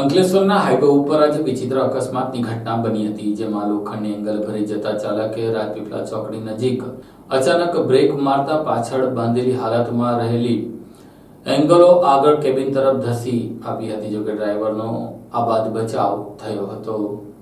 અંકલેશ્વરના હાઈવે ઉપર આજે વિચિત્ર અકસ્માતની ઘટના બની હતી, જેમાં લોખંડની એંગલ ભરી જતા ચાલકે રાજપીપળા ચોકડી નજીક અચાનક બ્રેક મારતા પાછળ બાંધેલી હાલતમાં રહેલી એંગલો આગળ કેબિન તરફ ધસી. આવી હતી જોકે ડ્રાઈવરનો આબાદ બચાવ થયો હતો.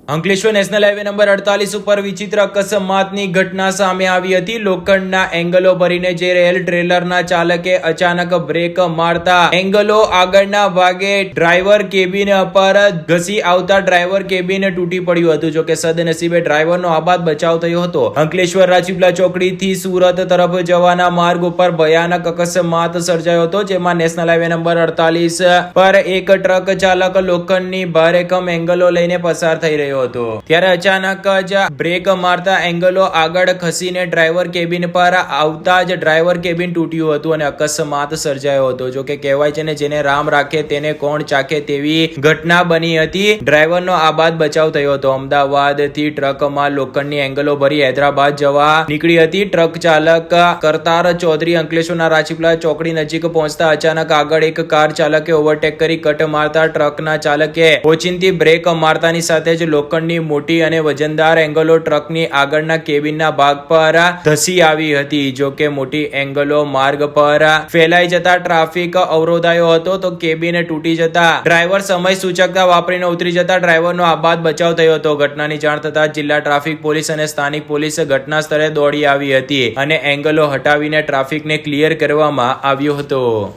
અંકલેશ્વર નેશનલ હાઈવે નંબર અડતાલીસ ઉપર વિચિત્ર અકસ્માતની ઘટના સામે આવી હતી. લોખંડના એંગલો ભરીને જઈ રહેલ ટ્રેલરના ચાલકે અચાનક બ્રેક મારતા એંગલો આગળના ભાગે ડ્રાઈવર કેબિન પર ઘસી આવતા ડ્રાઈવર કેબિન તૂટી પડ્યું હતું. જોકે સદનસીબે ડ્રાઈવરનો આબાદ બચાવ થયો હતો. અંકલેશ્વર રાજીપલા ચોકડીથી સુરત તરફ જવાના માર્ગ ઉપર ભયાનક અકસ્માત સર્જાયો હતો, જેમાં નેશનલ હાઈવે નંબર અડતાલીસ પર એક ટ્રક ચાલક લોખંડની ભારેકમ એંગલો લઈને પસાર થઈ રહ્યો હતો. ત્યારે અચાનક જ બ્રેક મારતા એંગલો આગળ ખસીને ડ્રાઈવર કેબિન પર આવતા જ ડ્રાઈવર કેબિન તૂટ્યું હતું અને અકસ્માત સર્જાયો હતો. જો કે કહેવાય છે ને, જેને રામ રાખે તેને કોણ ચાખે તેવી ઘટના બની હતી. ડ્રાઈવરનો આબાદ બચાવ થયો હતો. અમદાવાદ ટ્રકમાં લોખંડની એંગલો ભરી હૈદરાબાદ જવા નીકળી હતી. ટ્રક ચાલક કરતાર ચૌધરી અંકલેશ્વરના રાજપીપલા ચોકડી નજીક પહોંચતા અચાનક આગળ એક કાર ચાલકે ઓવરટેક કરી કટ મારતા ટ્રકના ચાલકે ઓચિંતી બ્રેક મારતાની સાથે જ લોખંડની મોટી અને વજનદાર એંગલો ટ્રકની આગળના કેબિનના ભાગ પર ધસી આવી હતી. જો કે મોટી એંગલો માર્ગ પર ફેલાઈ જતા ટ્રાફિક અવરોધાયો હતો તો કેબિન તૂટી જતા ડ્રાઈવર સમય સૂચકતા વાપરીને ઉતરી જતા ડ્રાઈવરનો આબાદ બચાવ થયો હતો. ઘટનાની જાણ થતા જિલ્લા ટ્રાફિક પોલીસ અને સ્થાનિક પોલીસ ઘટના સ્થળે દોડી આવી હતી અને એંગલો હટાવીને ટ્રાફિકને ક્લિયર કરવામાં આવ્યો હતો.